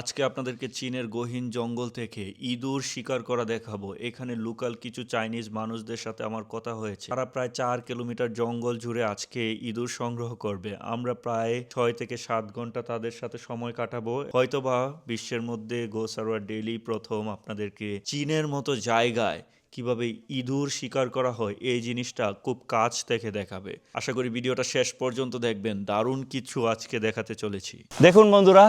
আজকে আপনাদেরকে চীনের গহীন জঙ্গল থেকে ইঁদুর শিকার করা দেখাবো। এখানে লোকাল কিছু চাইনিজ মানুষদের সাথে আমার কথা হয়েছে। তারা প্রায় চার কিলোমিটার জঙ্গল জুড়ে আজকে ইঁদুর সংগ্রহ করবে। আমরা প্রায় ছয় থেকে সাত ঘণ্টা তাদের সাথে সময় কাটাবো। হয়তোবা বিশ্বের মধ্যে গোসারোয়ার ডেইলি প্রথম আপনাদেরকে চীনের মতো জায়গায় কীভাবে ইঁদুর শিকার করা হয়, এই জিনিসটা খুব কাছ থেকে দেখাবে। আশা করি ভিডিওটা শেষ পর্যন্ত দেখবেন। দারুণ কিছু আজকে দেখাতে চলেছি। দেখুন বন্ধুরা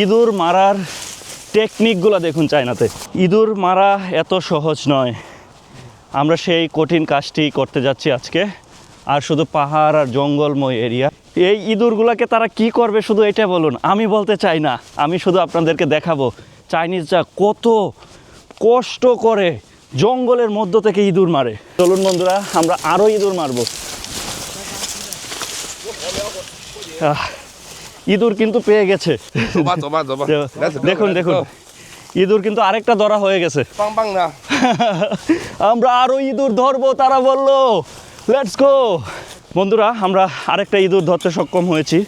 ইঁদুর মারার টেকনিকগুলো দেখুন চায়নাতে। ইঁদুর মারা এত সহজ নয়। আমরা সেই কঠিন কাজটি করতে যাচ্ছি আজকে আর শুধু পাহাড় আর জঙ্গলময় এরিয়া এই ইঁদুরগুলোকে তারা কি করবে শুধু এটা বলুন? আমি বলতে চাই না আমি শুধু আপনাদেরকে দেখাবো। চাইনিজরা কত কষ্ট করে জঙ্গলের মধ্য থেকে ইঁদুর মারে। চলুন বন্ধুরা আমরা আরও ইঁদুর মারবো। আহ, ইঁদুর কিন্তু পেয়ে গেছে। দেখুন দেখুন। ইঁদুর কিন্তু আরেকটা ধরা হয়ে গেছে। আমরা আরও ইঁদুর ধরবো তারা বলল। Let's go. বন্ধুরা আমরা আরেকটা ইঁদুর ধরতে সক্ষম হয়েছি।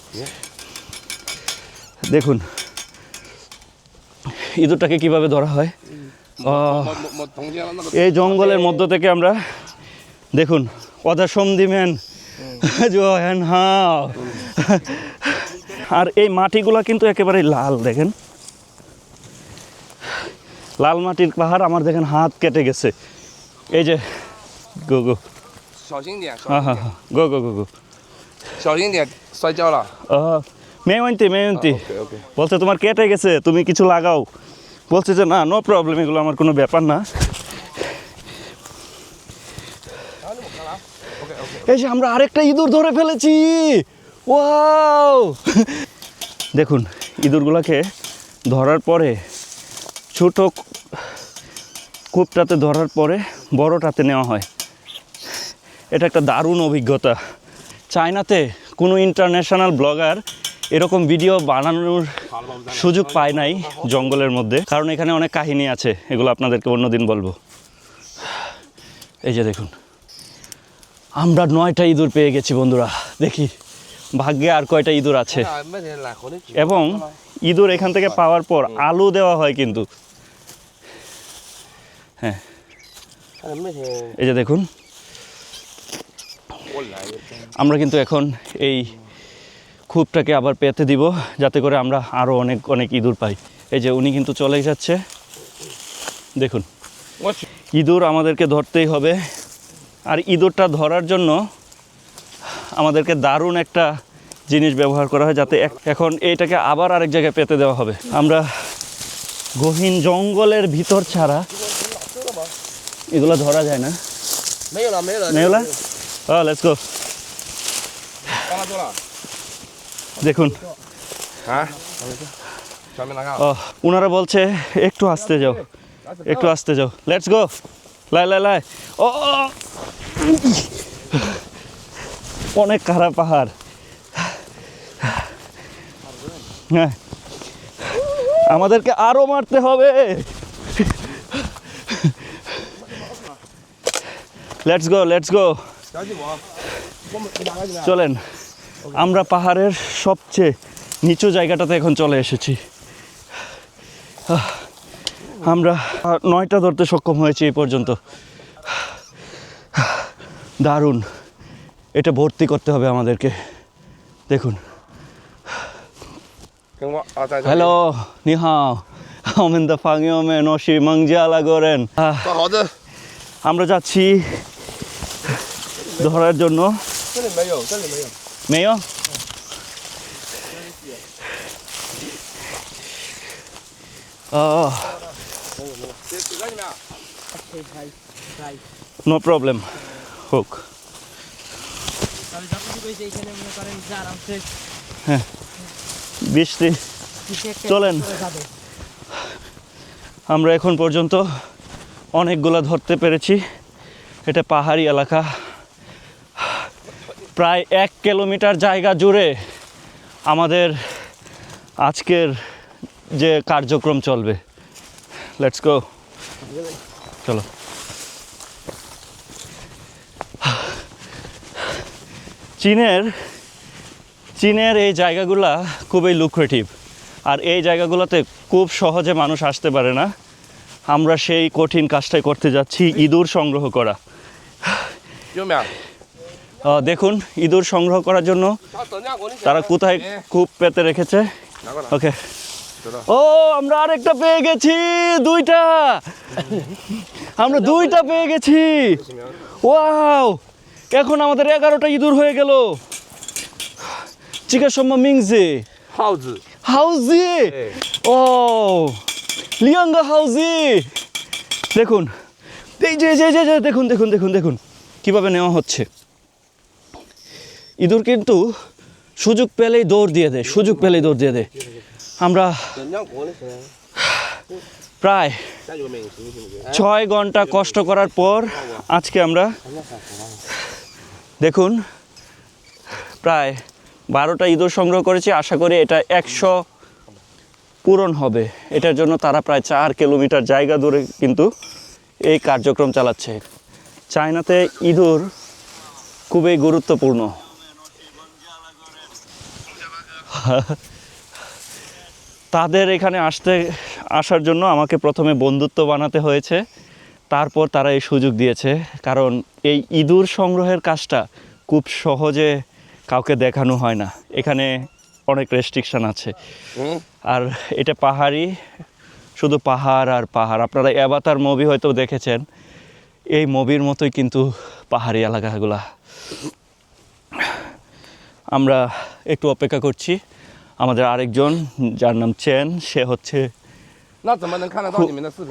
দেখুন। ইঁদুরটাকে কীভাবে ধরা হয়? এই জঙ্গলের মধ্য থেকে আমরা দেখুন অদা সন্ধি ম্যান জো হ্যান হা আর এই মাটিগুলো কিন্তু একেবারে লাল দেখেন। লাল মাটির পাহাড় আমার দেখেন হাত কেটে গেছে। এই যে গো গো। হ্যাঁ হ্যাঁ, হ্যাঁ গো গো গো গো। মেয়ন্তী মেয়ন্তী। বলছে তোমার কেটে গেছে তুমি কিছু লাগাও। বলছে যে না নো প্রবলেম এগুলো আমার কোনো ব্যাপার না। এই যে আমরা আরেকটা ইঁদুর ধরে ফেলেছি। ওয়াও! দেখুন, ইঁদুরগুলোকে ধরার পরে, ছোট কূপটাতে ধরার পরে বড়টাতে নেওয়া হয়। এটা একটা দারুণ অভিজ্ঞতা। চায়নাতে কোনো ইন্টারন্যাশনাল ব্লগার এরকম ভিডিও বানানোর সুযোগ পায় নাই জঙ্গলের মধ্যে। কারণ এখানে অনেক কাহিনী আছে, এগুলো আপনাদেরকে অন্যদিন বলব। এই যে দেখুন, আমরা নয়টা ইঁদুর পেয়ে গেছি বন্ধুরা, দেখি। ভাগ্যে আর কয়টা ইঁদুর আছে? এবং ইঁদুর এখান থেকে পাওয়ার পর আলু দেওয়া হয় কিন্তু। হ্যাঁ। এই যে দেখুন। আমরা কিন্তু এখন এই খুবটাকে আবার পেতে দিব যাতে করে আমরা আরও অনেক অনেক ইঁদুর পাই। এই যে উনি কিন্তু চলে যাচ্ছে। দেখুন। ইঁদুর আমাদেরকে ধরতেই হবে। আর ইঁদুরটা ধরার জন্য আমাদেরকে দারুণ একটা জিনিস ব্যবহার করা হয় যাতে এখন এইটাকে আবার আরেক জায়গায় পেতে দেওয়া হবে। আমরা গহীন জঙ্গলের ভিতর ছাড়া এগুলো ধরা যায় না। গো দেখুন। ওনারা বলছে একটু আসতে যাও। একটু আসতে যাও। লেটস গো লাই লাই লাই। ও। অনেক খারাপ পাহাড়। হ্যাঁ। আমাদেরকে আরও মারতে হবে। লেটস গো লেটস গো চলেন। আমরা পাহাড়ের সবচেয়ে নিচু জায়গাটাতে এখন চলে এসেছি। আমরা নয়টা ধরতে সক্ষম হয়েছি এই পর্যন্ত। দারুণ। এটা ভর্তি করতে হবে আমাদেরকে। দেখুন। হ্যালো নিহাও। আমেন দা ফাঙিও মে নসি মাংজিয়ালা করেন আমরা যাচ্ছি ধরার জন্য। মেয় নো। প্রবলেম হোক। তাহলে যতটুকু হয়েছে এখানে করেন যে আরামসে বৃষ্টি চলেন। আমরা এখন পর্যন্ত অনেকগুলো ধরতে পেরেছি। এটা পাহাড়ি এলাকা। প্রায় এক কিলোমিটার জায়গা জুড়ে আমাদের আজকের যে কার্যক্রম চলবে। লেটস গো চলো। চীনের চীনের এই জায়গাগুলা খুবই লুক্রেটিভ আর এই জায়গাগুলোতে খুব সহজে মানুষ আসতে পারে না। আমরা সেই কঠিন কাজটাই করতে যাচ্ছি ইঁদুর সংগ্রহ করা। দেখুন ইঁদুর সংগ্রহ করার জন্য তারা কোথায় কূপ পেতে রেখেছে। ওকে। ও আমরা আরেকটা পেয়ে গেছি দুইটা। আমরা দুইটা পেয়ে গেছি। ওয়াও! এখন আমাদের এগারোটা ইঁদুর হয়ে গেল। চিকা সম্মা মিংজে। হাউজি। হাউজি? হ্যাঁ। ও লিয়াঙ্গা হাউজি। দেখুন এই যে যে যে দেখুন দেখুন দেখুন দেখুন কীভাবে নেওয়া হচ্ছে। ইঁদুর কিন্তু সুযোগ পেলেই দৌড় দিয়ে দেয় সুযোগ পেলেই দৌড় দিয়ে দেয়। আমরা প্রায় ছয় ঘণ্টা কষ্ট করার পর আজকে আমরা দেখুন, প্রায় বারোটা ইঁদুর সংগ্রহ করেছি। আশা করি এটা একশো পূরণ হবে। এটার জন্য তারা প্রায় চার কিলোমিটার জায়গা দূরে কিন্তু এই কার্যক্রম চালাচ্ছে। চায়নাতে ইঁদুর খুবই গুরুত্বপূর্ণ। তাদের এখানে আসতে, আসার জন্য আমাকে প্রথমে বন্ধুত্ব বানাতে হয়েছে। তারপর তারা এই সুযোগ দিয়েছে কারণ এই ইঁদুর সংগ্রহের কাজটা খুব সহজে কাউকে দেখানো হয় না। এখানে অনেক রেস্ট্রিকশান আছে। আর এটা পাহাড়ি শুধু পাহাড় আর পাহাড়। আপনারা অ্যাবাতার মুভি হয়তো দেখেছেন। এই মুভির মতোই কিন্তু পাহাড়ি এলাকাগুলা। আমরা একটু অপেক্ষা করছি। আমাদের আরেকজন যার নাম চেন সে হচ্ছে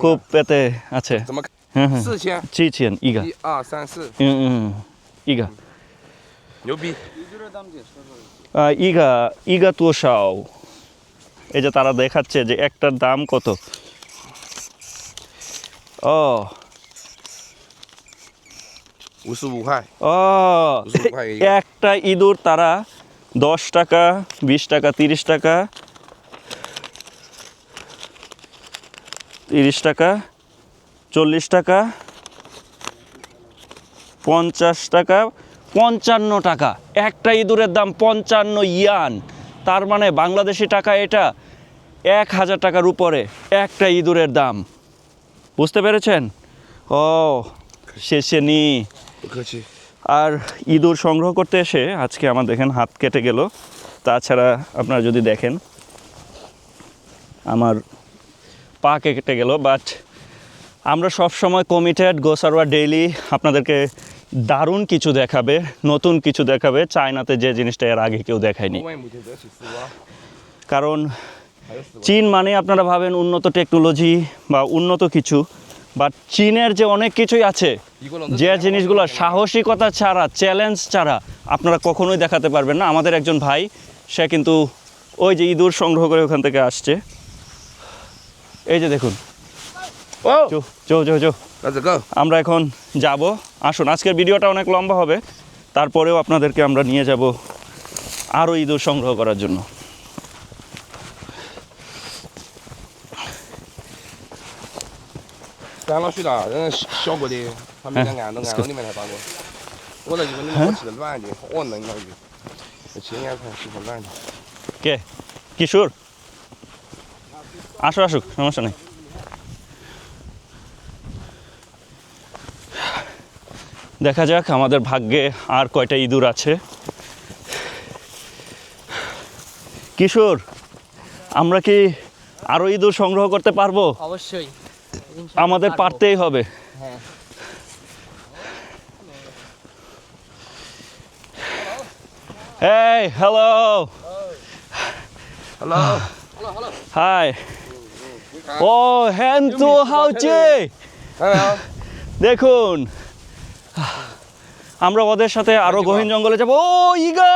খুব পেতে আছে। 怎么看？ হ্যাঁ হ্যাঁ 四千， চি চেন ইগা 一二三四， হুম হুম ইগা 牛逼！ আহ, ইগা ইগা তুষাও এই যে তারা দেখাচ্ছে যে একটার দাম কত ও 五十五块， ও 55 块一个。 একটা ইঁদুর তারা দশ টাকা বিশ টাকা তিরিশ টাকা তিরিশ টাকা চল্লিশ টাকা পঞ্চাশ টাকা পঞ্চান্ন টাকা। একটা ইঁদুরের দাম পঞ্চান্ন ইয়ান। তার মানে বাংলাদেশি টাকা এটা এক হাজার টাকার উপরে একটা ইঁদুরের দাম। বুঝতে পেরেছেন? ও শেষে নি। আর ইঁদুর সংগ্রহ করতে এসে আজকে আমার দেখেন হাত কেটে গেল। তাছাড়া আপনারা যদি দেখেন আমার পা কেটে গেল বাট আমরা সব সময় কমিটেড গোসারওয়া ডেইলি আপনাদেরকে দারুণ কিছু দেখাবে নতুন কিছু দেখাবে। চায়নাতে যে জিনিসটা এর আগে কেউ দেখায়নি। কারণ চীন মানে আপনারা ভাবেন উন্নত টেকনোলজি বা উন্নত কিছু বাট চীনের যে অনেক কিছুই আছে যে জিনিসগুলো সাহসিকতা ছাড়া চ্যালেঞ্জ ছাড়া আপনারা কখনোই দেখাতে পারবেন না। আমাদের একজন ভাই সে কিন্তু ওই যে ইঁদুর সংগ্রহ করে ওখান থেকে আসছে। এই যে দেখুন 哦， চো চো চো চো let's go。 আমরা এখন যাব আসুন আজকের ভিডিওটা অনেক লম্বা হবে তারপরেও আপনাদেরকে আমরা নিয়ে যাব আরও ইঁদুর সংগ্রহ করার জন্য咱老徐了，人家小过的，他们在俺都俺都里面才打过。我在你们里面吃的软的，好嫩了就。今年才吃的软的。 কে কিশোর আসো আসুক সমস্যা নেই দেখা যাক আমাদের ভাগ্যে আর কয়টা ইঁদুর আছে কিশোর আমরা কি আরও ইঁদুর সংগ্রহ করতে পারব অবশ্যই আমাদের পারতেই হবে হ্যাঁ hello hello. Hello. Hello. Hi. দেখুন আমরা ওদের সাথে আরও গহীন জঙ্গলে যাব ও ইগা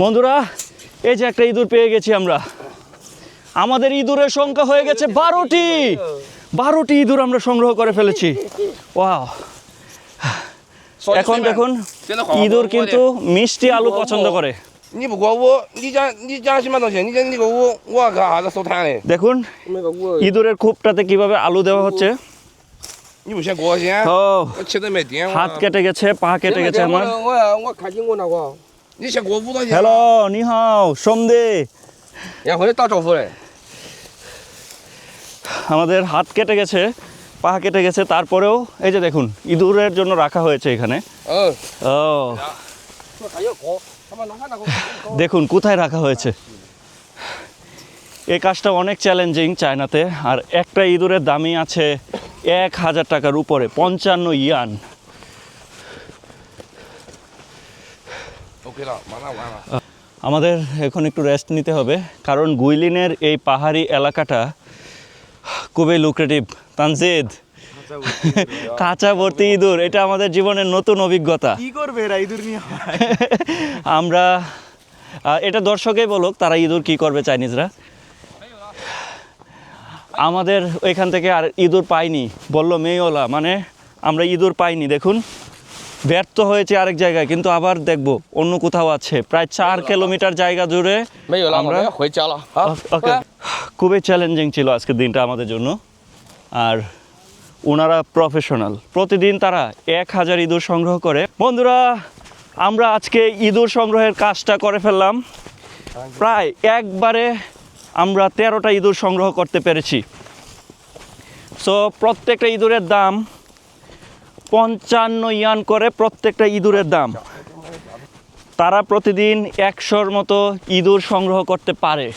বন্ধুরা এই যে একটা ইঁদুর পেয়ে গেছি আমরা আমাদের ইঁদুরের সংখ্যা হয়ে গেছে বারোটি বারোটি ইঁদুর আমরা সংগ্রহ করে ফেলেছি ওয়াও এখন দেখুন ইঁদুর কিন্তু মিষ্টি আলু পছন্দ করে দেখুন ইঁদুরের খুবটাতে কীভাবে আলু দেওয়া হচ্ছে হাত কেটে গেছে পা কেটে গেছে আমার হ্যালো নিহাও আমাদের হাত কেটে গেছে পা কেটে গেছে তারপরেও এই যে দেখুন ইঁদুরের জন্য রাখা হয়েছে এখানে। ও। দেখুন কোথায় রাখা হয়েছে। এই কাজটা অনেক চ্যালেঞ্জিং চায়নাতে আর একটা ইঁদুরের দামই আছে এক হাজার টাকার উপরে পঞ্চান্ন ইয়ান। আমাদের এখন একটু রেস্ট নিতে হবে কারণ গুইলিনের এই পাহাড়ি এলাকাটা খুবই লুক্রেটিভ তানজিদ কাঁচা ভর্তি ইঁদুর এটা আমাদের জীবনের নতুন অভিজ্ঞতা। কি করবে এরা ইঁদুর নিয়ে? আমরা এটা দর্শকেই বলুক তারা ইঁদুর কি করবে চাইনিজরা? আমাদের ওইখান থেকে আর ইঁদুর পাইনি। বলল মেয়েওলা মানে আমরা ইঁদুর পাইনি দেখুন। ব্যর্থ হয়েছে আরেক জায়গায় কিন্তু আবার দেখব অন্য কোথাও আছে। প্রায় চার কিলোমিটার জায়গা জুড়ে আমরা ওকে। খুবই চ্যালেঞ্জিং ছিল আজকের দিনটা আমাদের জন্য। আর ওনারা প্রফেশনাল প্রতিদিন তারা এক হাজার ইঁদুর সংগ্রহ করে। বন্ধুরা আমরা আজকে ইঁদুর সংগ্রহের কাজটা করে ফেললাম। প্রায় একবারে আমরা তেরোটা ইঁদুর সংগ্রহ করতে পেরেছি। সো প্রত্যেকটা ইঁদুরের দাম পঞ্চান্ন ইয়ান করে প্রত্যেকটা ইঁদুরের দাম। তারা প্রতিদিন একশোর মতো ইঁদুর সংগ্রহ করতে পারে।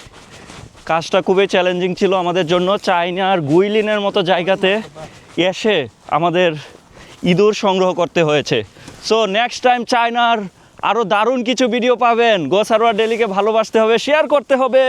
কাজটা খুবই চ্যালেঞ্জিং ছিল আমাদের জন্য। চাইনার গুইলিনের মতো জায়গাতে এসে আমাদের ইঁদুর সংগ্রহ করতে হয়েছে। সো নেক্সট টাইম চায়নার আরও দারুণ কিছু ভিডিও পাবেন। গোসারোয়া ডেলিকে ভালোবাসতে হবে শেয়ার করতে হবে।